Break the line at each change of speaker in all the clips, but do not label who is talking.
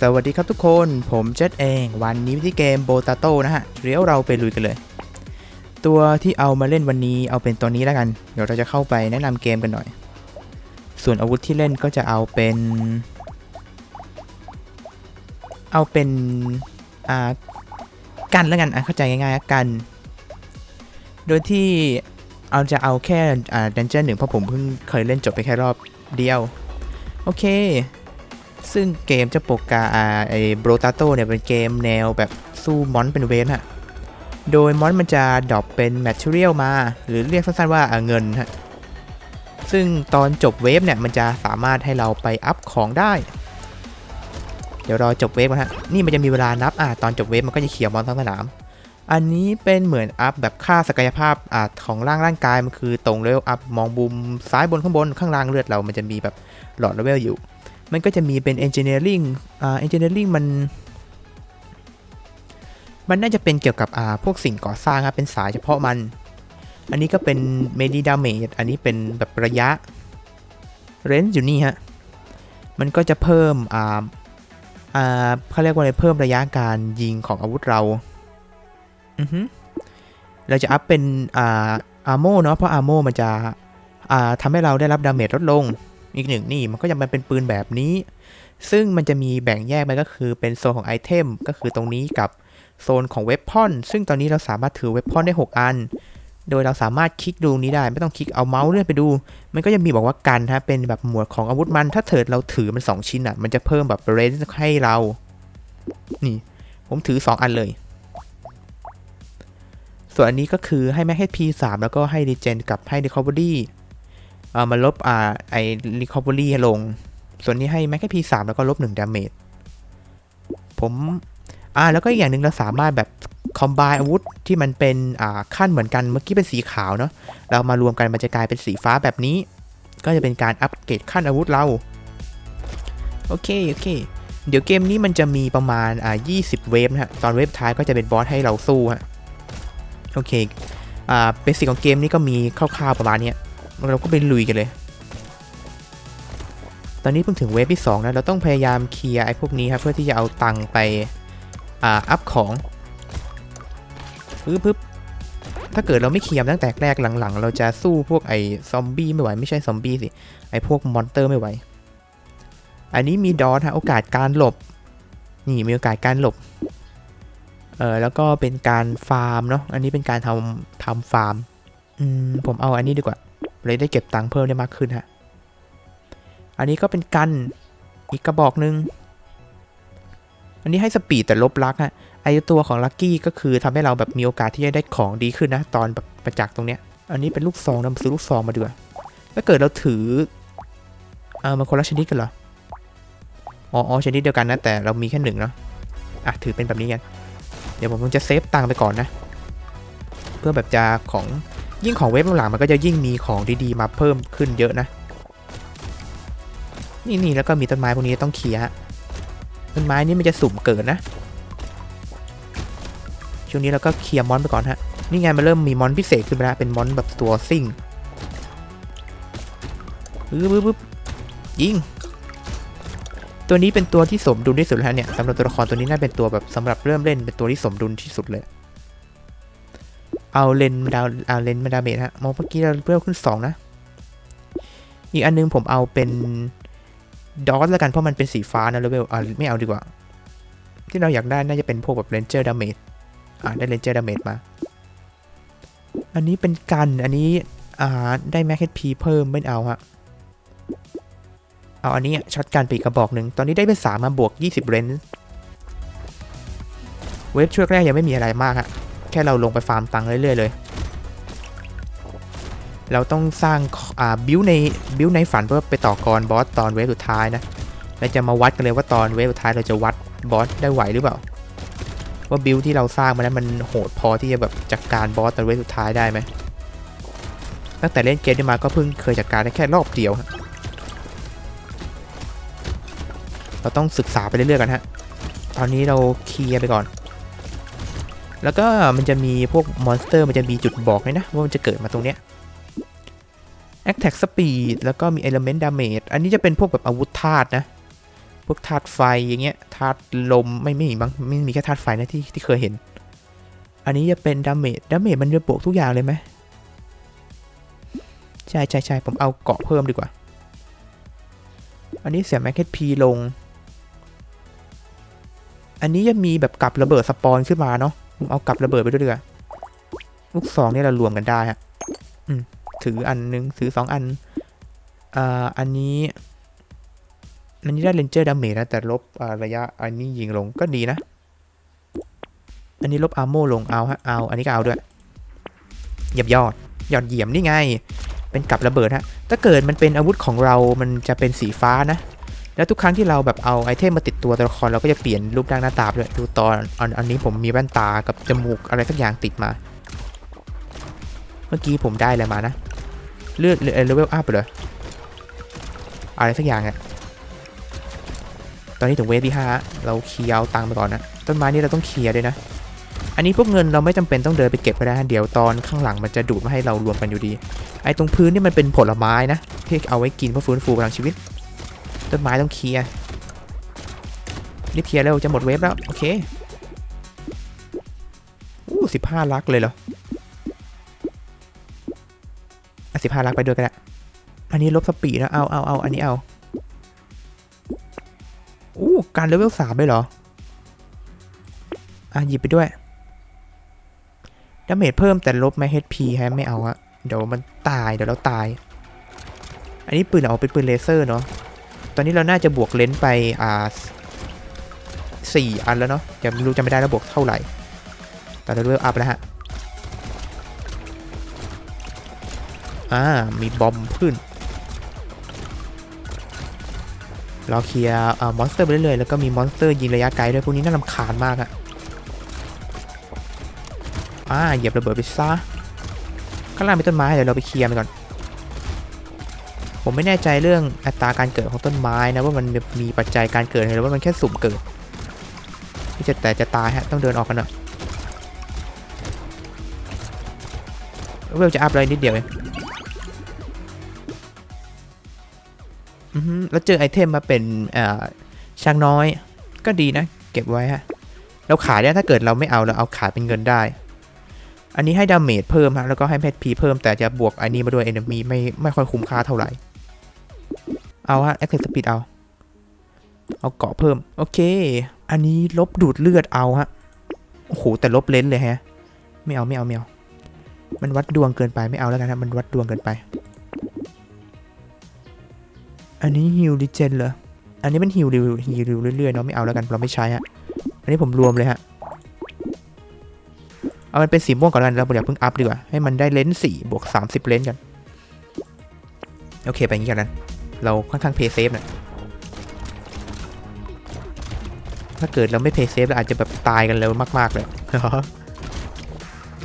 สวัสดีครับทุกคน ผมเจษเอง วันนี้ที่เกมโบตาโตนะฮะ เดี๋ยวเราไปลุยกันเลย ตัวที่เอามาเล่นวันนี้เอาเป็นตัวนี้แล้วกัน เดี๋ยวเราจะเข้าไปแนะนำเกมกันหน่อย ส่วนอาวุธที่เล่นก็จะเอาเป็น เอาเป็นอ่ากันแล้วกันอะเข้าใจง่ายๆกัน โดยที่เอาจะเอาแค่อ่าดันเจี้ยนหนึ่งเพราะผมเพิ่งเคยเล่นจบไปแค่รอบเดียว โอเค ซึ่งเกมเจะโปกกาอ่าไอโบรตาโตเนี่ยเป็นเกมแนวแบบสู้มอนเป็นเวนฮะ โดยมอนมันจะดรอปเป็นแมทเทียลมา หรือเรียกสั้นๆว่าเงินฮะ ซึ่งตอนจบเวฟเนี่ยมันจะสามารถให้เราไปอัพของได้ เดี๋ยวรอจบเวฟกันฮะ นี่มันจะมีเวลานับอ่าตอนจบเวฟมันก็จะเขียวมอนทั้งสนาม อันนี้เป็นเหมือนอัพแบบค่าศักยภาพอ่าของร่างร่างกายมันคือตรงเลเวลอัพมองมุมซ้ายบนข้างบนข้างล่างเลือดเรามันจะมีแบบหลอดเลเวลอยู่ มันก็จะมีเป็น engineering อ่า engineering มัน มันน่าจะเป็นเกี่ยวกับอ่าพวกสิ่งก่อสร้างครับเป็นสายเฉพาะมัน อันนี้ก็เป็น medi damage อันนี้เป็นแบบระยะ range อยู่นี่ฮะ มันก็จะเพิ่มอ่าอ่าเขาเรียกว่าอะไรเพิ่มระยะการยิงของอาวุธเรา อือฮึเราจะอัพเป็นอ่าอาร์โมเนาะเพราะอาร์โมมันจะอ่าทำให้เราได้รับดาเมจลดลง อีกหนึ่งนี่มันก็จะมันเป็นปืนแบบนี้ ซึ่งมันจะมีแบ่งแยกไปก็คือเป็นโซนของไอเทมก็คือตรงนี้กับโซนของเวพอนซึ่งตอนนี้เราสามารถถือเวพอนได้ 6 อัน โดยเราสามารถคลิกดูนี้ได้ ไม่ต้องคลิกเอาเมาส์เลื่อนไปดู มันก็จะมีบอกว่ากันฮะเป็นแบบหมวดของอาวุธมันถ้าเถิดเราถือมัน 2 ชิ้นอะมันจะเพิ่มแบบเรนจ์ให้เรา นี่ ผมถือ 2 อันเลย ส่วนอันนี้ก็คือให้แม็กให้ P3 แล้วก็ให้รีเจนกับให้ Recovery เอ่อมาลบอ่าไอ้ recovery ลง ส่วนนี้ให้แม็กแค่ P3 แล้วก็ลบ1 damage ผมอ่าแล้วก็อีกอย่างหนึ่งเราสามารถแบบคอม b บอาวุธที่มันเป็นอ่าขั้นเหมือนกันเมื่อกี้เป็นสีขาวเนาะเรามารวมกันมันจะกลายเป็นสีฟ้าแบบนี้ ก็จะเป็นการอัปเกรดขั้นอาวุธเราโอเคโอเคเดี๋ยวเกมนี้มันจะมีประมาณอ่า20 เวฟนะฮะตอนเวฟท้ายก็จะเป็นบอสให้เราสู้ฮะโอเคอ่าเบสิกของเกมนี้ก็มีคร่าวๆประมาณเนี้ย เราก็ไปลุยกันเลย ตอนนี้เพิ่งถึงเวฟที่2นะ เราต้องพยายามเคลียร์ไอ้พวกนี้ครับ เพื่อที่จะเอาตังค์ไปอ่าอัพของปึ๊บปึ๊บถ้าเกิดเราไม่เคลียร์ตั้งแต่แรกหลังๆ เราจะสู้พวกไอ้ซอมบี้ไม่ไหว ไม่ใช่ซอมบี้สิ ไอ้พวกมอนเตอร์ไม่ไหว อันนี้มีดอทฮะโอกาสการหลบ นี่มีโอกาสการหลบ เออแล้วก็เป็นการฟาร์มเนาะ อันนี้เป็นการทำทำฟาร์ม อืมผมเอาอันนี้ดีกว่า เลยได้เก็บตังค์เพิ่มได้มากขึ้นฮะ อันนี้ก็เป็นกันอีกกระบอกหนึ่งอันนี้ให้สปีดแต่ลบลักฮะ ไอตัวของลัคกี้ก็คือทำให้เราแบบมีโอกาสที่จะได้ของดีขึ้นนะ ตอนแบบประจักษ์ตรงเนี้ย อันนี้เป็นลูกซองนะซื้อลูกซองมาดีกว่าถ้าเกิดเราถือเออมันคนละชนิดกันเหรอ อ๋ออชนิดเดียวกันนะ แต่เรามีแค่หนึ่งเนาะ อะถือเป็นแบบนี้กัน เดี๋ยวผมจะเซฟตังค์ไปก่อนนะ เพื่อแบบจะของ ยิ่งของเว็บหลังมันก็จะยิ่งมีของดีๆมาเพิ่มขึ้นเยอะนะ นี่นี่แล้วก็มีต้นไม้พวกนี้ต้องเคลียร์ฮะต้นไม้นี่มันจะสุ่มเกิดนะ ช่วงนี้เราก็เคลียร์มอนไปก่อนฮะ นี่ไงมันเริ่มมีมอนพิเศษขึ้นแล้วเป็นมอนแบบตัวซิ่งปึ๊บปึ๊บปึ๊บยิงตัวนี้เป็นตัวที่สมดุลที่สุดแล้วเนี่ยสำหรับตัวละครตัวนี้น่าเป็นตัวแบบสำหรับเริ่มเล่นเป็นตัวที่สมดุลที่สุดเลย เอาเลนดาวเอาเลนมาดาเมจฮะมองเมื่อกี้เราเพิ่มขึ้น 2 นะ อีกอันนึงผมเอาเป็นดอสแล้วกันเพราะมันเป็นสีฟ้านะเลเวลอ่าไม่เอาดีกว่า ที่เราอยากได้น่าจะเป็นพวกแบบเรนเจอร์ดาเมจอ่าได้เรนเจอร์ดาเมจมา อันนี้เป็นกันอันนี้อ่าได้แม็กเพีเพิ่มไม่เอาฮะเอาอันนี้ช็อตกันปีกกระบอกหนึ่งตอนนี้ได้เป็นสามมาบวก 20เรนเวฟช่วงแรกยังไม่มีอะไรมากฮะ แค่เราลงไปฟาร์มตังค์เรื่อยๆเลย เราต้องสร้างอ่าบิวในบิวในฝันเพื่อไปต่อกรบอสตอนเวฟสุดท้ายนะเราจะมาวัดกันเลยว่าตอนเวฟสุดท้ายเราจะวัดบอสได้ไหวหรือเปล่า ว่าบิวที่เราสร้างมานั้นมันโหดพอที่จะแบบจัดกการบอสตอนเวฟสุดท้ายได้ไหมตั้งแต่เล่นเกมนี้มาก็เพิ่งเคยจัดกการได้แค่รอบเดียวเราต้องศึกษาไปเรื่อยๆกันฮะ ตอนนี้เราเคลียร์ไปก่อน แล้วก็มันจะมีพวกมอนสเตอร์มันจะมีจุดบอกเลยนะ ว่ามันจะเกิดมาตรงเนี้ย Attack Speed แล้วก็มี Element Damage อันนี้จะเป็นพวกแบบอาวุธธาตุนะ พวกธาตุไฟอย่างเงี้ยธาตุลมไม่ไม่มีบ้างไม่มีแค่ธาตุไฟนะที่ที่เคยเห็น อันนี้จะเป็นดาเมจดาเมจมันจะบวกทุกอย่างเลยไหมใช่ใช่ใช่ผมเอาเกาะเพิ่มดีกว่า อันนี้เสียแม็กเก็ตพีลง อันนี้จะมีแบบกับระเบิดสปอนขึ้นมาเนาะ ผมเอากับระเบิดไปด้วยดีกว่าลูกสองนี่เรารวมกันได้ฮะถืออันหนึงถือสองอันอ่าอันนี้อันนี้ได้เลนเจอร์ดาเมจนะ แต่ลบอ่าระยะอันนี้ยิงลงก็ดีนะ อันนี้ลบอาร์โมลงเอาฮะเอาอันนี้ก็เอาด้วยเยี่ยมยอดยอดเยี่ยมนี่ไง เป็นกับระเบิดฮะถ้าเกิดมันเป็นอาวุธของเรามันจะเป็นสีฟ้านะ แล้วทุกครั้งที่เราแบบเอาไอเทมมาติดตัวตัวละครเราก็จะเปลี่ยนรูปร่างหน้าตาด้วยดูตอนอันอันนี้ผมมีแว่นตากับจมูกอะไรสักอย่างติดมา เมื่อกี้ผมได้อะไรมานะ เลือดเลเวลอัพเลยอะไรสักอย่างอะตอนนี้ถึงเวฟที่ห้าเราเคลียร์ตังไปก่อนนะ ต้นไม้นี่เราต้องเคลียร์ด้วยนะ อันนี้พวกเงินเราไม่จำเป็นต้องเดินไปเก็บก็ได้เดี๋ยวตอนข้างหลังมันจะดูดมาให้เรารวมกันอยู่ดี ไอ้ตรงพื้นนี่มันเป็นผลไม้นะที่เอาไว้กินเพื่อฟื้นฟูพลังชีวิต ต้นไม้ต้องเคลียร์รีบเคลียร์เร็วจะหมดเวฟแล้ว โอเคอู้สิบห้าลักเลยเหรออะสิบห้าลักไปด้วยกันละอันนี้ลบสปีดนะเอาเอาเอาอันนี้เอาอู้การเลเวลสามเลยเหรอ อะหยิบไปด้วยดาเมจเพิ่มแต่ลบไม่ HP ฮะไม่เอาอะเดี๋ยวมันตายเดี๋ยวเราตาย อันนี้ปืนเอาเป็นปืนเลเซอร์เนาะ ตอนนี้เราน่าจะบวกเลนส์ไปอ่าสี่อันแล้วเนาะจะไม่รู้จะไม่ได้แล้วบวกเท่าไหร่แต่เราเลือกอัพแล้วฮะอ่ามีบอมขึ้นเราเคลียร์มอนสเตอร์ไปเรื่อยๆแล้วก็มีมอนสเตอร์ยิงระยะไกลด้วยพวกนี้น่ารำคาญมากอะอ่าเหยียบระเบิดไปซะข้างล่างมีต้นไม้เดี๋ยวเราไปเคลียร์มันก่อน ผมไม่แน่ใจเรื่องอัตราการเกิดของต้นไม้นะว่ามันมีปัจจัยการเกิดหรือว่ามันแค่สุ่มเกิดที่จะแต่จะตายฮะต้องเดินออกกันเนอะเวลจะอัพอะไรนิดเดียวเองอือฮึแล้วเจอไอเทมมาเป็นอ่อช้างน้อยก็ดีนะ เก็บไว้ฮะเราขายได้ถ้าเกิดเราไม่เอาเราเอาขายเป็นเงินได้ อันนี้ให้ดาเมจเพิ่มฮะแล้วก็ให้เพชรพีเพิ่มแต่จะบวกอันนี้มาด้วยเอนมีไม่ไม่ค่อยคุ้มค่าเท่าไหร่ เอาฮะ Access Speed เอา เอาเกาะเพิ่ม โอเค อันนี้ลบดูดเลือดเอาฮะ โอ้โห แต่ลบเลนส์เลยฮะ ไม่เอาไม่เอาไม่เอามันวัดดวงเกินไปไม่เอาแล้วกันนะมันวัดดวงเกินไป อันนี้ฮิลดิเจนเหรอ อันนี้มันฮิลริวฮิลริวเรื่อยๆเนาะไม่เอาแล้วกันเราไม่ใช้ฮะ อันนี้ผมรวมเลยฮะ เอามันเป็นสีม่วงก่อนแล้วกันเราอย่าเพิ่งอัพดีกว่าให้มันได้เลนส์สี่บวกสามสิบเลนส์กัน โอเคไปอย่างนี้กันนะ เราค่อนข้างเพย์เซฟนะถ้าเกิดเราไม่เพย์เซฟเราอาจจะแบบตายกันเร็วมากๆเลย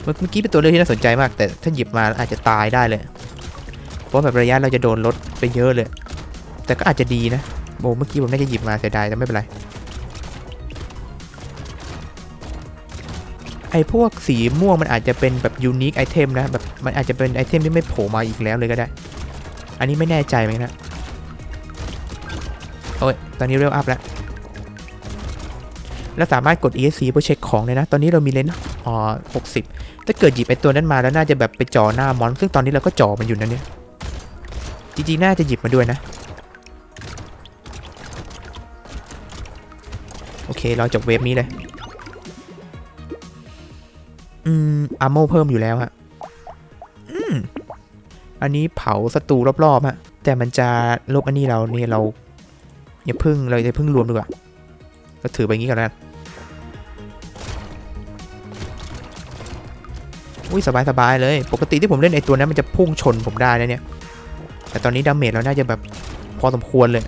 เมื่อกี้เป็นตัวเลือกที่น่าสนใจมาก แต่ถ้าหยิบมาอาจจะตายได้เลย เพราะแบบระยะเราจะโดนลดไปเยอะเลย แต่ก็อาจจะดีนะโบเมื่อกี้ผมน่าจะหยิบมาเสียดายแต่ไม่เป็นไรไอ้พวกสีม่วงมันอาจจะเป็นแบบยูนิคไอเทมนะแบบมันอาจจะเป็นไอเทมที่ไม่โผล่มาอีกแล้วเลยก็ได้ อันนี้ไม่แน่ใจเหมือนกันนะ โอ้ย ตอนนี้เร็วอัพแล้ว แล้วสามารถกด ESC เพื่อเช็คของเลยนะ ตอนนี้เรามีเลนส์อ๋อ60ถ้าเกิดหยิบไอตัวนั้นมาแล้วน่าจะแบบไปจ่อหน้ามอน ซึ่งตอนนี้เราก็จ่อมันอยู่นะเนี่ย จริงๆ น่าจะหยิบมาด้วยนะ โอเค เราจบเวฟนี้เลย อืม อาร์โมเพิ่มอยู่แล้วฮะ อืม อันนี้เผาศัตรูรอบๆฮะ แต่มันจะลบอันนี้เราเนี่ยเรา อย่าพึ่งเราจะพึ่งรวมดีกว่าก็ถือไปงี้ก่อนนะอุ้ยสบายสบายเลย ปกติที่ผมเล่นไอตัวนั้นมันจะพุ่งชนผมได้นะเนี่ย แต่ตอนนี้ดาเมจเราน่าจะแบบพอสมควรเลย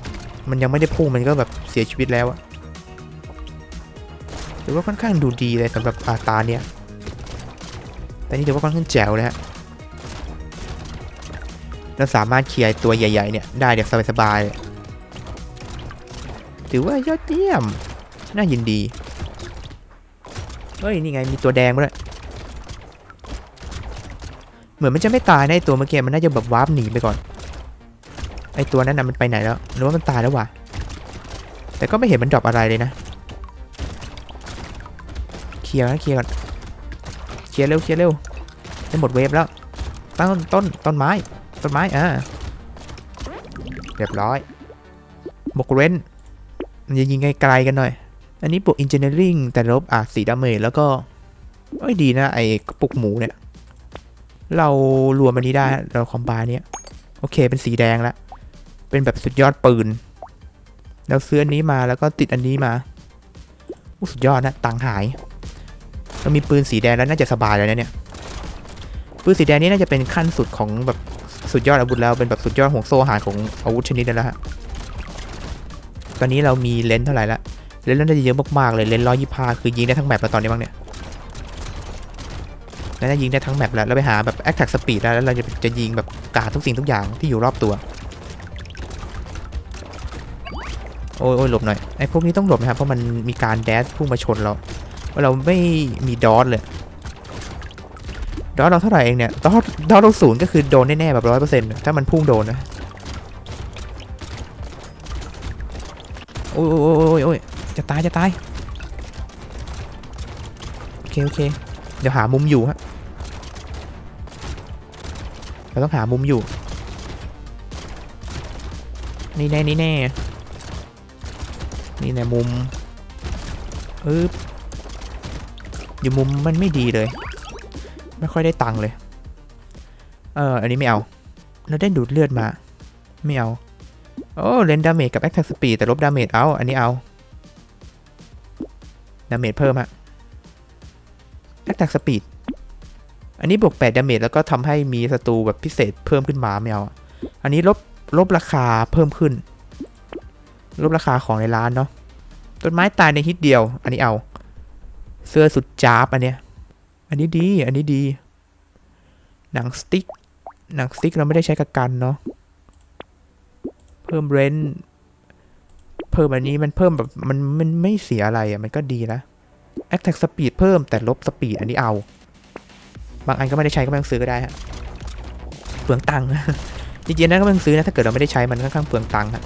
มันยังไม่ได้พุ่งมันก็แบบเสียชีวิตแล้วอะถือว่าค่อนข้างดูดีเลยสำหรับอาตาเนี่ย แต่นี่ถือว่าค่อนข้างแจ๋วเลยฮะเราสามารถเคลียร์ตัวใหญ่ ๆ เนี่ย ได้แบบสบายๆเลย ถือว่ายอดเยี่ยม น่ายินดี เฮ้ย นี่ไงมีตัวแดงมาด้วยเหมือนมันจะไม่ตายนะไอตัวเมื่อกี้มันน่าจะแบบวาร์ปหนีไปก่อน ไอตัวนั้นน่ะมันไปไหนแล้วหรือว่ามันตายแล้ววะแต่ก็ไม่เห็นมันดรอปอะไรเลยนะเคลียร์นะเคลียร์ก่อนเคลียร์เร็วเคลียร์เร็วจะหมดเวฟแล้วต้นต้นต้นไม้ต้นไม้อ่าเรียบร้อยหมกเว้น มันจะยิงไกลๆกันหน่อย อันนี้บวก engineering แต่ลบอะสีดาเมจแล้วก็เอ้ยดีนะ ไอ้กระปุกหมูเนี่ย เรารวมอันนี้ได้เราคอมบายเนี้ยโอเคเป็นสีแดงแล้วเป็นแบบสุดยอดปืน เราซื้ออันนี้มาแล้วก็ติดอันนี้มาอู้สุดยอดนะตังหาย เรามีปืนสีแดงแล้วน่าจะสบายแล้วนะเนี่ย ปืนสีแดงนี้น่าจะเป็นขั้นสุดของแบบสุดยอดอาวุธแล้วเป็นแบบสุดยอดห่วงโซ่อาหารของอาวุธชนิดนั้นแล้วฮะ ตอนนี้เรามีเลนส์เท่าไหร่ละเลนส์น่าจะเยอะมากๆเลยเลนส์ร้อยยี่ห้าคือยิงได้ทั้งแมปแล้วตอนนี้บ้างเนี่ยน่าจะยิงได้ทั้งแมปแล้วแล้วไปหาแบบ attack speed แล้วแล้วเราจะจะยิงแบบกาดทุกสิ่งทุกอย่างที่อยู่รอบตัว โอ้ยโอ้ยหลบหน่อยไอ้พวกนี้ต้องหลบนะครับเพราะมันมีการแดชพุ่งมาชนเราว่าเราไม่มีดอทเลยดอทเราเท่าไหร่เองเนี่ยดอทดอทเราศูนย์ก็คือโดนแน่ๆแบบร้อยเปอร์เซ็นต์ถ้ามันพุ่งโดนนะ โอ้ยโอ้ยโอ้ยจะตายจะตายโอเคโอเค เดี๋ยวหามุมอยู่ฮะเราต้องหามุมอยู่ นี่แน่นี่แน่นี่แน่มุมอึ๊บอยู่มุมมันไม่ดีเลย ไม่ค่อยได้ตังค์เลย เอออันนี้ไม่เอา เราได้ดูดเลือดมา ไม่เอา โอ้เลนดาเมจกับแอคทักสปีดแต่ลบดาเมจเอา อันนี้เอา ดาเมจเพิ่มฮะแอคทักสปีดอันนี้บวก 8 ดาเมจแล้วก็ทำให้มีศัตรูแบบพิเศษเพิ่มขึ้นมาไม่เอา อันนี้ลบลบราคาเพิ่มขึ้น ลบราคาของในร้านเนาะ ต้นไม้ตายในฮิตเดียว อันนี้เอา เสื้อสุดจ้าบอันเนี้ย อันนี้ดี อันนี้ดี หนังสติ๊ก หนังสติ๊กเราไม่ได้ใช้กับกันเนาะ พิ่มเรนท์เพิ่มอันนี้มันเพิ่มแบบมันมันไม่เสียอะไรอะ่ะมันก็ดีนะ Attack Speed เพิ่มแต่ลบสปีดอันนี้เอา บางอันก็ไม่ได้ใช้ก็ไม่ต้องซื้อก็ได้ฮะเปลืองตังค์จริงๆนะก็ไม่ต้องซื้อนะถ้าเกิดเราไม่ได้ใช้มันค่อนข้างเปลืองตังค์ฮะ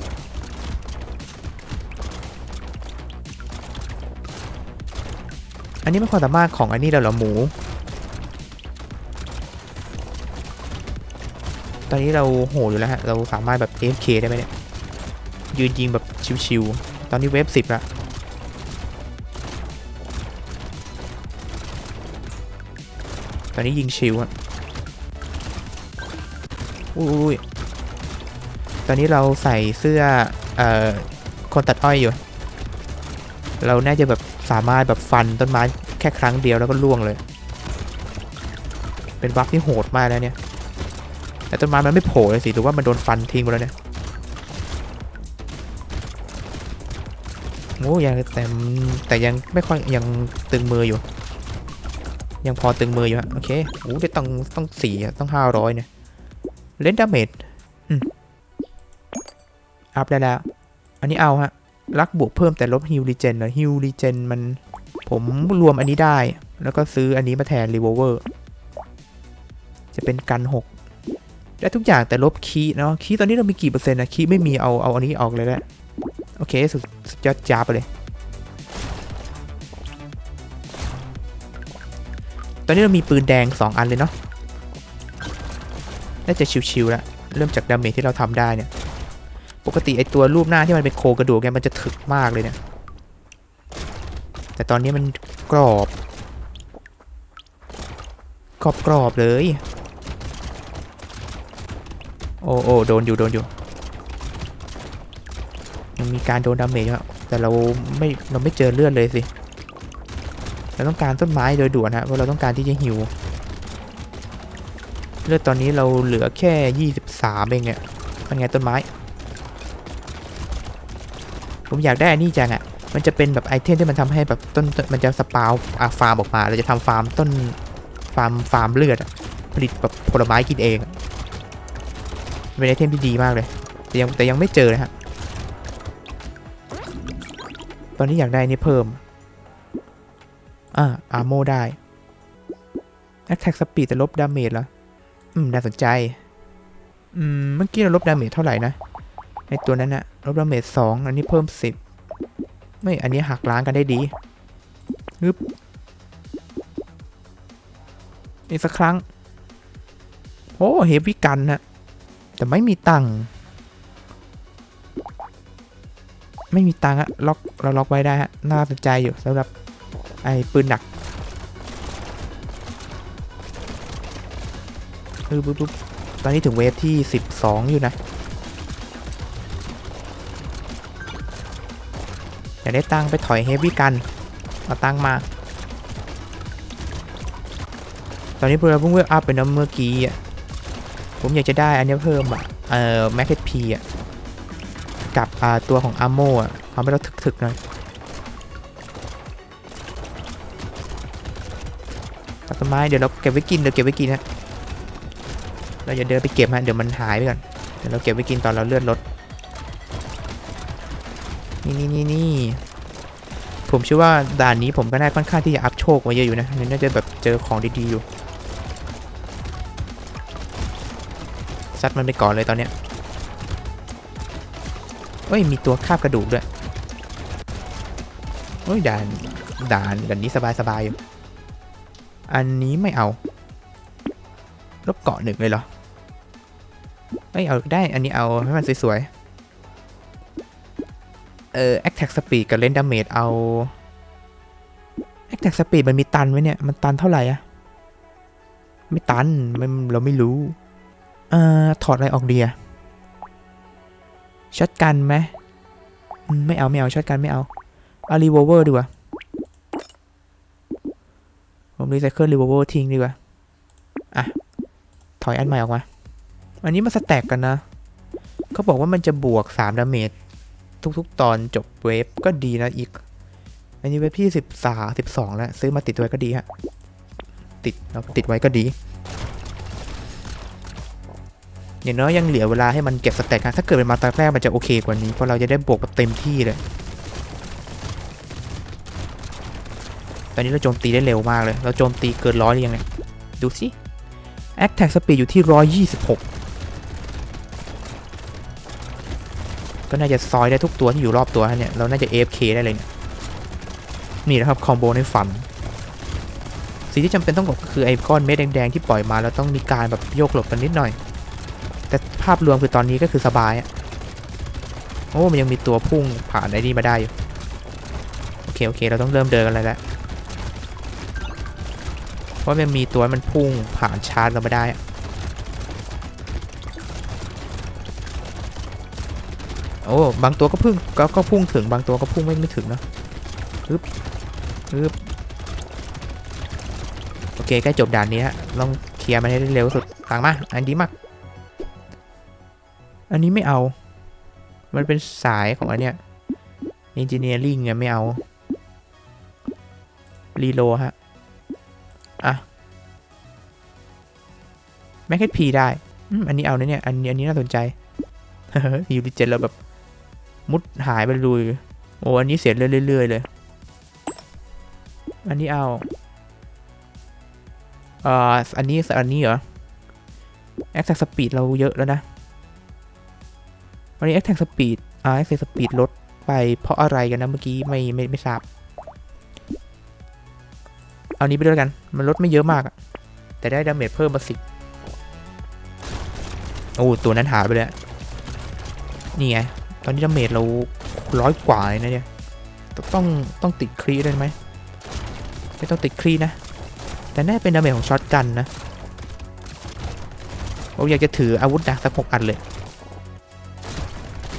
อันนี้เป็นความสามารถของอันนี้เราเหรอหมู ตอนนี้เราโหดอยู่แล้วฮะ เราสามารถแบบ AFK ได้ไหมเนี่ย ยืนยิงแบบชิวๆ ตอนนี้เวฟสิบละตอนนี้ยิงชิวอะอุ้ยตอนนี้เราใส่เสื้อ เอ่อ คนตัดอ้อยอยู่ เราน่าจะแบบสามารถแบบฟันต้นไม้แค่ครั้งเดียวแล้วก็ล่วงเลย เป็นบัฟที่โหดมากแล้วเนี่ย แต่ต้นไม้มันไม่โผล่เลยสิหรือว่ามันโดนฟันทิ้งไปแล้วเนี่ยโอ้ยังแต่แต่ยังไม่ค่อยยังตึงมืออยู่ ยังพอตึงมืออยู่ฮะโอเคโอ้ได้ต้องต้องสี่ต้องห้าร้อยเนี่ยเล่นดาเมจอืมอัพได้แล้ว อันนี้เอาฮะรักบวกเพิ่มแต่ลบฮิลรีเจนเหรอฮิลรีเจนมันผมรวมอันนี้ได้ แล้วก็ซื้ออันนี้มาแทนรีโวเวอร์จะเป็นกันหก ได้ทุกอย่างแต่ลบคีเนาะคีตอนนี้เรามีกี่เปอร์เซ็นต์นะคีไม่มีเอาเอาอันนี้ออกเลยแหละโอเคสุดสุดยอดจ้าไปเลย ตอนนี้เรามีปืนแดง 2 อันเลยเนาะน่าจะชิวๆแล้วเริ่มจากดาเมจที่เราทำได้เนี่ย ปกติไอตัวรูปหน้าที่มันเป็นโครงกระดูกเนี่ยมันจะถึกมากเลยเนี่ยแต่ตอนนี้มันกรอบกรอบกรอบๆเลย โอ้โอ้โดนอยู่โดนอยู่ยังมีการโดนดาเมจอยู่อะแต่เราไม่เราไม่เจอเลือดเลยสิเราต้องการต้นไม้โดยด่วนฮะเพราะเราต้องการที่จะหิว เลือดตอนนี้เราเหลือแค่ 23 เองเนี่ยเป็นไงต้นไม้ ผมอยากได้อันนี้จังอะ่ะมันจะเป็นแบบไอเทมที่มันทำให้แบบต้นมันจะสปาวอะฟาร์มออกมา เราจะทำฟาร์มต้นฟาร์มฟาร์มเลือดผลิตแบบผลไม้กินเองอ เป็นไอเทมที่ดีมากเลย แต่ยังแต่ยังไม่เจอเลยฮะตอนนี้อยากได้นี่เพิ่ม อ่าอาร์โมได้ Attack Speed แต่ลบดาเมจเหรอ อืม น่าสนใจ อืม เมื่อกี้เราลบดาเมจเท่าไหร่นะ ในตัวนั้นนะลบดาเมจสองอันนี้เพิ่มสิบไม่ อันนี้หักล้างกันได้ดีฮึบอีกสักครั้ง โอ้ เฮฟวี่กันนะ แต่ไม่มีตังค์ไม่มีตังค์อะล็อกเราล็อกไว้ได้ฮะน่าสนใจอยู่สำหรับไอ้ปืนหนักปึ๊บปึ๊บปึ๊บตอนนี้ถึงเวฟที่ 12 อยู่นะอยากได้ตังค์ไปถอยเฮฟวี่กัน เอาตังค์มา ตอนนี้พวกเราเพิ่งเวฟอัพไปนะเมื่อกี้อะ ผมอยากจะได้อันนี้เพิ่มอะ เอ่อแม็กเพีอะ กับอ่าตัวของอาโมอะทำให้เราถึกๆหน่อยตัดต้นไม้เดี๋ยวเราเก็บไว้กินเดี๋ยวเก็บไว้กินฮะเราอย่าเดินไปเก็บฮะเดี๋ยวมันหายไปก่อนเดี๋ยวเราเก็บไว้กินตอนเราเลือดลดนี่นี่นี่นี่ผมเชื่อว่าด่านนี้ผมก็น่าค่อนข้างที่จะอัพโชคไว้เยอะอยู่นะนี่น่าจะแบบเจอของดีๆอยู่ ซัดมันไปก่อนเลยตอนเนี้ยเอ้ยมีตัวคาบกระดูกด้วยเอ้ยด่านด่านด่านนี้สบายๆอยู่ อันนี้ไม่เอา ลบเกาะหนึ่งเลยเหรอเอ้ยเอาได้ อันนี้เอาให้มันสวยๆ เอ่อ attack speed กับ range damage เอา attack speed มันมีตันไหมเนี่ย มันตันเท่าไหร่อะไม่ตันมันเราไม่รู้ เอ่อถอดอะไรออกดีอะช็อตกันไหมไม่เอาไม่เอาช็อตกันไม่เอาเอารีโวเวอร์ดีกว่าผมรีไซเคิลรีโวเวอร์ทิ้งดีกว่าอะถอยอันใหม่ออกมา อันนี้มันสแต็กกันนะ เขาบอกว่ามันจะบวก 3 ดาเมจทุกๆ ตอนจบเวฟก็ดีนะอีก อันนี้เวฟที่สิบสาสิบสองแล้ว ซื้อมาติดไว้ก็ดีฮะ ติดเราติดไว้ก็ดี อย่างน้อยยังเหลือเวลาให้มันเก็บสแต็กนะถ้าเกิดเป็นมาตาแรกมันจะโอเคกว่านี้เพราะเราจะได้บวกแบบเต็มที่เลย ตอนนี้เราโจมตีได้เร็วมากเลย เราโจมตีเกินร้อยหรือยังเนี่ยดูสิ Attack Speed อยู่ที่ 126 ก็น่าจะซอยได้ทุกตัวที่อยู่รอบตัวเนี่ย เราน่าจะ AFK ได้เลยเนี่ยนี่นะครับคอมโบในฝันสิ่งที่จำเป็นต้องกดก็คือไอ้ก้อนเม็ดแดงๆที่ปล่อยมาแล้วต้องมีการแบบโยกหลบกันนิดหน่อย ภาพรวมคือตอนนี้ก็คือสบายอะโอ้มันยังมีตัวพุ่งผ่านไอ้นี่มาได้อยู่ โอเค โอเค เราต้องเริ่มเดินกันเลยแล้วเพราะมันมีตัวมันพุ่งผ่านชาร์จเราไม่ได้อะโอ้บางตัวก็พึ่งก็ก็พุ่งถึงบางตัวก็พุ่งไม่ไม่ถึงเนาะปึ๊บปึ๊บโอเคใกล้จบด่านนี้ฮะลองเคลียร์มันให้ได้เร็วสุดต่างมาอันดีมาก อันนี้ไม่เอา มันเป็นสายของอันเนี้ย engineering เนี่ยไม่เอา รีโลฮะ อะแม็กพีได้ อันนี้เอานะเนี่ย อันนี้อันนี้น่าสนใจยูริเจนเราแบบ มุดหายไปเลยโอ้ อันนี้เสียเรื่อยๆเลย อันนี้เอาเอ่ออันนี้ อันนี้เหรอ Attack Speed เราเยอะแล้วนะ วันนี้ Attack Speed อ่า Attack Speed ลดไปเพราะอะไรกันนะเมื่อกี้ไม่ไม่ไม่ทราบ เอานี้ไปด้วยกัน มันลดไม่เยอะมากอะแต่ได้ดาเมจเพิ่มมาสิบโอ้ตัวนั้นหายไปเลยนี่ไง ตอนนี้ดาเมจเราร้อยกว่าเลยนะเนี่ย ต้องต้องติดครีด้ไหมไม่ต้องติดครีนะ แต่แน่เป็นดาเมจของช็อตกันนะ ผมอยากจะถืออาวุธหนักสักหกอันเลย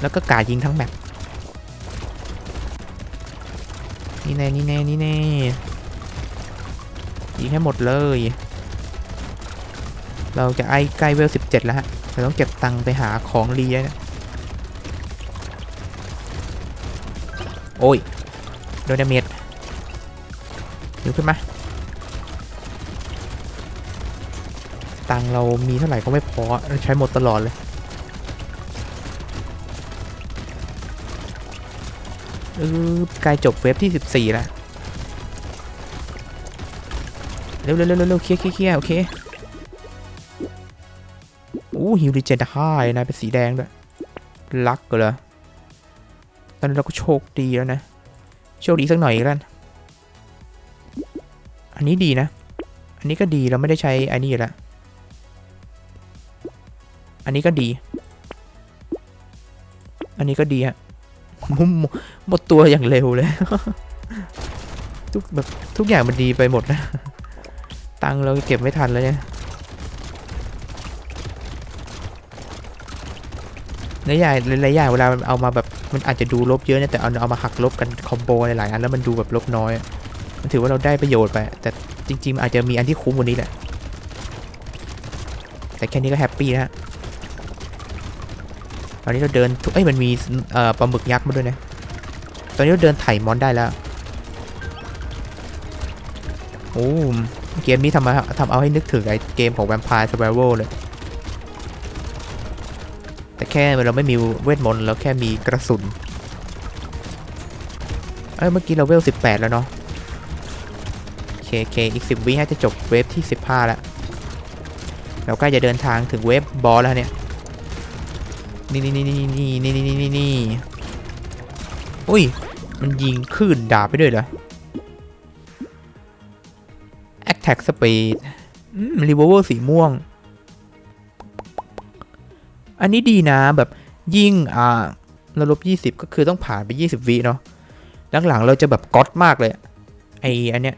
แล้วก็กายิงทั้งแมปนี่แน่นี่แน่นี่แน่ยิงให้หมดเลย เราจะไอ้ใกล้เวล17แล้วฮะเราต้องเก็บตังค์ไปหาของรีแล้วนะโอ้ย โดนดาเมจยกขึ้นมา ตังเรามีเท่าไหร่ก็ไม่พอเราใช้หมดตลอดเลย เออกล้จบเว็บที่ 14 แล้ว เร็วเร็วเร็วเร็วเคลียร์เคลียร์เคลียร์โอเคอู้ฮิวดิเจนห้านะเป็นสีแดงด้วยลักก็เลยตอนนี้เราก็โชคดีแล้วนะ โชคดีสักหน่อยกันอันนี้ดีนะ อันนี้ก็ดีเราไม่ได้ใช้อันนี้แล้วอันนี้ก็ดี อันนี้ก็ดีฮะ มุมหมดตัวอย่างเร็วเลย ทุกแบบทุกอย่างมันดีไปหมดนะ ตังเราเก็บไม่ทันแล้วเนี่ยหลายอย่างหลายอย่างเวลาเอามาแบบมันอาจจะดูลบเยอะเนี่ยแต่เอาเอามาหักลบกันคอมโบหลายๆอันแล้วมันดูแบบลบน้อย มันถือว่าเราได้ประโยชน์ไปแต่จริงๆอาจจะมีอันที่คุ้มกว่านี้แหละ แต่แค่นี้ก็แฮปปี้นะฮะ อนนี้เราเดินเอ้ยมันมีปลาหมึกยักษ์มาด้วยนะ ตอนนี้เราเดินไถ่มอนได้แล้วโอ้เกมนี้ทำมาทำเอาให้นึกถึงไอ้เกมของ Vampire Survival เลย แต่แค่เราไม่มีเวทมนต์เราแค่มีกระสุน เอ้ยเมื่อกี้เราเวล 18 แล้วเนาะโอเคโอเคอีก 10 วิให้จะจบเวฟที่ 15 แล้ว เราใกล้จะเดินทางถึงเวฟบอสแล้วเนี่ย นี่นี่นี่นี่นี่นี่นี่นี่นี่อุ้ย มันยิงคลื่นดาบไปด้วยเหรอ Attack Speed อืม Revolver สีม่วง อันนี้ดีนะแบบยิ่งอ่าเราลบ20 ก็คือต้องผ่านไป 20 วิเนาะหลังๆเราจะแบบก๊อตมากเลย ไออันเนี้ย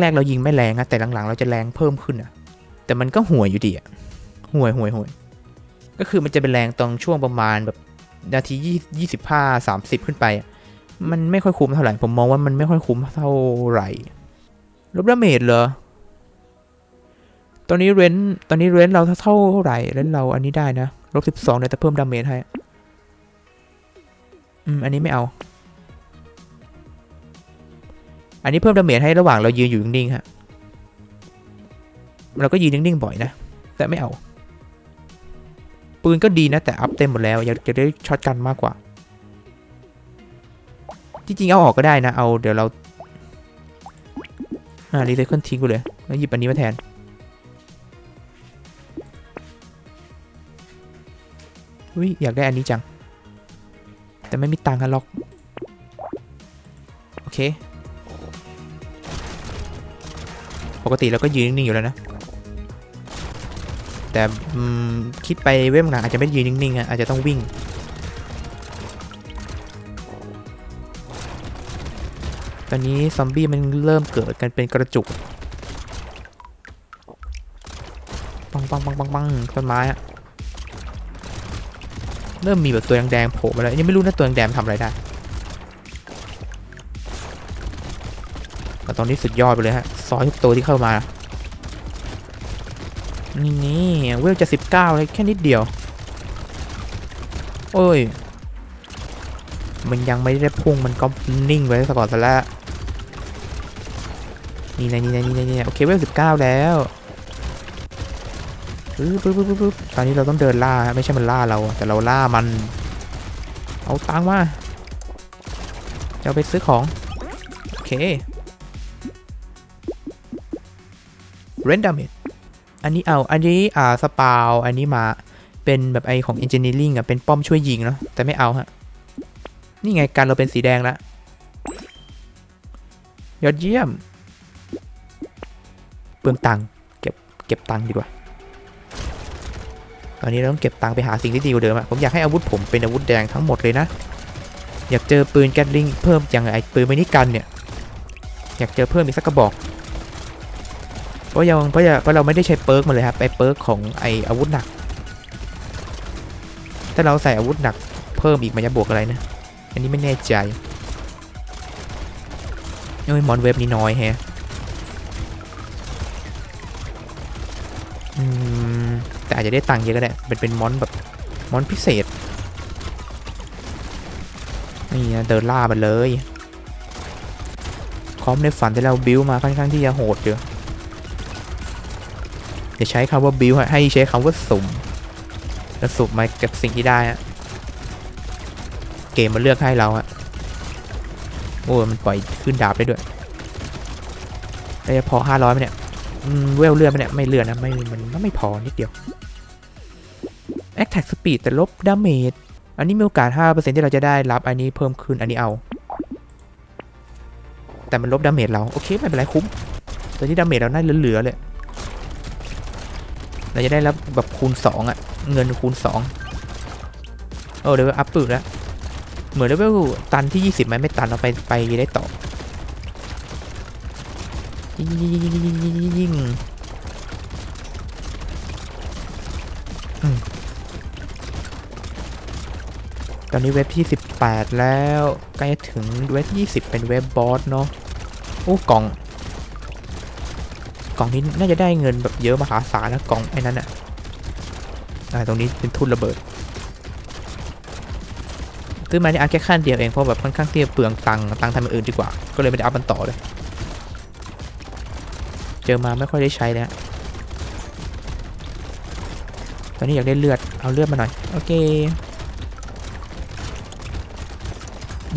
แรกๆเรายิงไม่แรงอะแต่หลังๆ เราจะแรงเพิ่มขึ้นอะแต่มันก็ห่วยอยู่ดีอะห่วยห่วยห่วย ก็คือมันจะเป็นแรงตรงช่วงประมาณแบบนาทียี่สิบห้าสามสิบขึ้นไป มันไม่ค่อยคุ้มเท่าไหร่ ผมมองว่ามันไม่ค่อยคุ้มเท่าไหร่ลบดาเมจเหรอ ตอนนี้เรนท์ตอนนี้เรนท์เราเท่าเท่าไหร่เรนท์เราอันนี้ได้นะลบสิบสองเนี่ยแต่เพิ่มดาเมจให้ อืม อันนี้ไม่เอา อันนี้เพิ่มดาเมจให้ระหว่างเรายืนอยู่นิ่งๆฮะ เราก็ยืนนิ่งๆบ่อยนะ แต่ไม่เอา ปืนก็ดีนะแต่อัพเต็มหมดแล้วอยากจะได้ช็อตกันมากกว่า จริงๆเอาออกก็ได้นะ เอาเดี๋ยวเรา อ่ารีไซเคิลทิ้งไปเลย แล้วหยิบอันนี้มาแทน อุ้ยอยากได้อันนี้จัง แต่ไม่มีตังค์กันหรอก โอเค ปกติเราก็ยืนนิ่งๆอยู่แล้วนะ แต่คิดไปเว็บหลังอาจจะไม่ได้ยืนนิ่งๆอะอาจจะต้องวิ่ง ตอนนี้ซอมบี้มันเริ่มเกิดกันเป็นกระจุกปังปังปังปังปังต้นไม้อะเริ่มมีแบบตัวแดงๆโผล่มาแล้วยังไม่รู้นะตัวแดงๆทำอะไรได้แต่ตอนนี้สุดยอดไปเลยฮะซอยทุกตัวที่เข้ามา นี่นี่เวลจะสิบเก้าเลยแค่นิดเดียว โอ้ย มันยังไม่ได้พุ่งมันก็นิ่งไว้ซะก่อนซะแล้วนี่นะนี่นะนี่นะนี่นะโอเคเวลสิบเก้าแล้วปึ๊บปึ๊บปึ๊บปึ๊บตอนนี้เราต้องเดินล่าไม่ใช่มันล่าเรา แต่เราล่ามัน เอาตังมาจะเอาไปซื้อของโอเคเรนดามิ อันนี้เอา อันนี้อ่าสปาว อันนี้มาเป็นแบบไอของ Engineering อะ เป็นป้อมช่วยยิงเนาะ แต่ไม่เอาฮะ นี่ไงกันเราเป็นสีแดงแล้วยอดเยี่ยม เปลืองตังค์ เก็บ เก็บตังค์ดีกว่า ตอนนี้เราต้องเก็บตังค์ไปหาสิ่งที่ดีกว่าเดิมอะผมอยากให้อาวุธผมเป็นอาวุธแดงทั้งหมดเลยนะ อยากเจอปืนแกตลิงเพิ่มอย่างไอปืนมินิกันเนี่ย อยากเจอเพิ่มอีกสักกระบอก เพราะยังเพราะเพราะเราไม่ได้ใช้เปิร์กมาเลยครับไอเปิร์กของไออาวุธหนัก ถ้าเราใส่อาวุธหนักเพิ่มอีกมันจะบวกอะไรนะ อันนี้ไม่แน่ใจเอ้ยมอนเว็บนี้น้อยแฮะอืมแต่อาจจะได้ตังค์เยอะก็ได้เป็นเป็นมอนแบบมอนพิเศษ นี่นะเดินล่ามันเลย คอมในฝันที่เราบิวมาค่อนข้างที่จะโหดเยอะ อย่าใช้คำว่าบิวให้ใช้คำว่าสุ่มแล้วสุ่มมากับสิ่งที่ได้อะเกมมันเลือกให้เราอะโอ้มันปล่อยขึ้นดาบได้ด้วยได้พอห้าร้อยไหมเนี่ยเวลเลื่อนไหมเนี่ยไม่เลื่อนนะไม่มันไม่พอนิดเดียว Attack Speed แต่ลบดาเมจอันนี้มีโอกาส 5%ที่เราจะได้รับอันนี้เพิ่มขึ้นอันนี้เอา แต่มันลบดาเมจเรา โอเค ไม่เป็นไรคุ้มตัวนี้ดาเมจเราได้เหลือๆเลย เราจะได้รับแบบคูณ 2อะเงินคูณ 2 โอ้เดี๋ยวอัพปืดแล้ว เหมือนเลเวลตันที่ 20ไหมไม่ตันเราไปไปได้ต่อยิงยิงยิงยิงยิงยิงตอนนี้เว็บที่ 18 แล้วใกล้ถึงเว็บที่ 20 เป็นเว็บบอสเนาะโอ้กล่อง กล่องนี้น่าจะได้เงินแบบเยอะมหาศาลนะกล่องไอ้นั้นอะอ่าตรงนี้เป็นทุนระเบิดซื้อมาในอาแค่ขั้นเดียวเองเพราะแบบค่อนข้างที่จะเปลืองตังค์ตังค์ทำอย่างอื่นดีกว่า ก็เลยไม่ได้อัพมันต่อเลย เจอมาไม่ค่อยได้ใช้เลยฮะตอนนี้อยากได้เลือดเอาเลือดมาหน่อยโอเค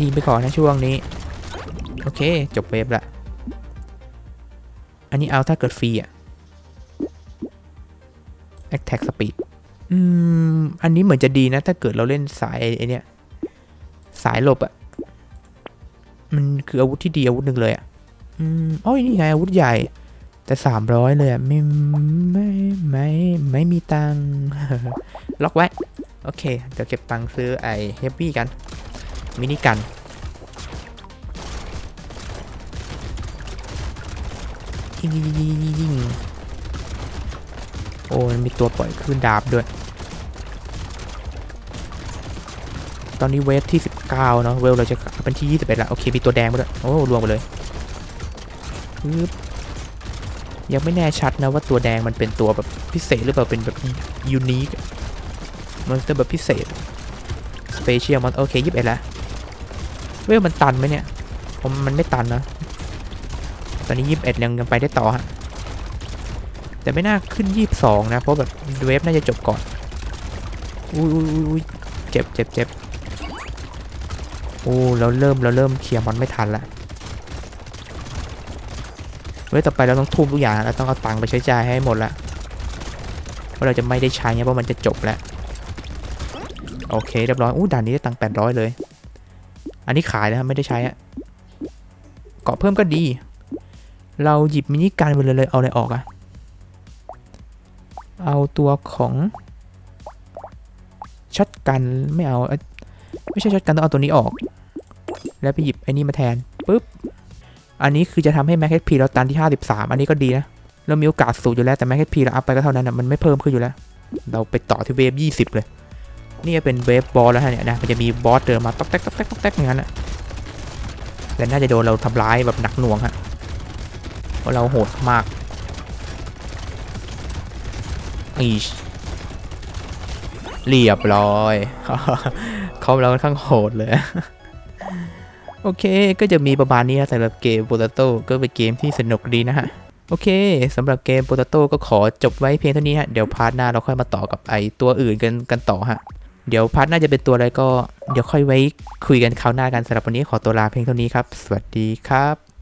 ยิงไปก่อนนะช่วงนี้ โอเค จบเวฟละ อันนี้เอาถ้าเกิดฟรีอะ attack speed อืม อันนี้เหมือนจะดีนะ ถ้าเกิดเราเล่นสายไอเนี้ยสายหลบอะมันคืออาวุธที่ดีอาวุธหนึ่งเลยอะอืมโอ้ยนี่ไงอาวุธใหญ่ แต่สามร้อยเลยอะไม่ไม่ไม่ไม่มีตังค์ล็อกไว้ โอเค เดี๋ยวเก็บตังค์ซื้อไอเฮฟวี่กัน มินิกัน ยิงยิงยิงยิงยิงโอ้มันมีตัวปล่อยคลื่นดาบด้วย ตอนนี้เวฟที่ 19 เนาะเวลเราจะเป็นที่ 21 ละโอเค มีตัวแดงมาด้วย โอ้รวมไปเลยปึ๊บยังไม่แน่ชัดนะว่าตัวแดงมันเป็นตัวแบบพิเศษหรือเปล่าเป็นแบบยูนิคมอนสเตอร์แบบพิเศษสเปเชียลมอนโอเคยี่สิบเอ็ดแล้วเวลมันตันไหมเนี่ยผมมันไม่ตันนะ ตอนนี้ยี่สิบเอ็ดยังยังไปได้ต่อฮะแต่ไม่น่าขึ้นยี่สิบสองนะ เพราะแบบเวฟน่าจะจบก่อนอุ้ยอุ้ยอุ้ยอุ้ยเจ็บเจ็บเจ็บโอ้เราเริ่มเราเริ่มเคลียร์มอนไม่ทันละเว้ยต่อไปเราต้องทุ่มทุกอย่างเราต้องเอาตังค์ไปใช้จ่ายให้หมดละเพราะเราจะไม่ได้ใช้เนี่ยเพราะมันจะจบแล้วโอเคเรียบร้อยอู้ด่านนี้ได้ตังค์แปดร้อยเลย อันนี้ขายนะครับไม่ได้ใช้อะเกาะเพิ่มก็ดี เราหยิบมินิกันไปเลยเลยเอาอะไรออกอะเอาตัวของช็อตกันไม่เอาไม่ใช่ช็อตกันต้องเอาตัวนี้ออก แล้วไปหยิบไอ้นี่มาแทนปุ๊บอันนี้คือจะทำให้แม็กเ p เราตันที่ 53 อันนี้ก็ดีนะ เรามีโอกาสสูงอยู่แล้วแต่แม็กเ p เราอัพไปก็เท่านั้นนะมันไม่เพิ่มขึ้นอยู่แล้ว เราไปต่อที่เวฟ 20 เลย นี่เป็นเวฟบอสแล้วฮะเนี่ยนะมันจะมีบอสเดินมาต๊อกแต๊กต๊อกแต๊กต๊อกแต๊กอย่างนั้นอะแต่น่าจะโดนเราทำร้ายแบบหนักหน่วงฮะ เพราะเราโหดมากอีชเรียบร้อยเขาเราค่อนข้างโหดเลย โอเค ก็จะมีประมาณนี้นะสำหรับเกมโปเตโต้ก็เป็นเกมที่สนุกดีนะฮะ โอเคสำหรับเกมโปเตโต้ก็ขอจบไว้เพียงเท่านี้ฮะ เดี๋ยวพาร์ทหน้าเราค่อยมาต่อกับไอตัวอื่นกันกันต่อฮะ เดี๋ยวพาร์ทหน้าจะเป็นตัวอะไรก็เดี๋ยวค่อยไว้คุยกันคราวหน้ากันสำหรับวันนี้ขอตัวลาเพียงเท่านี้ครับ สวัสดีครับ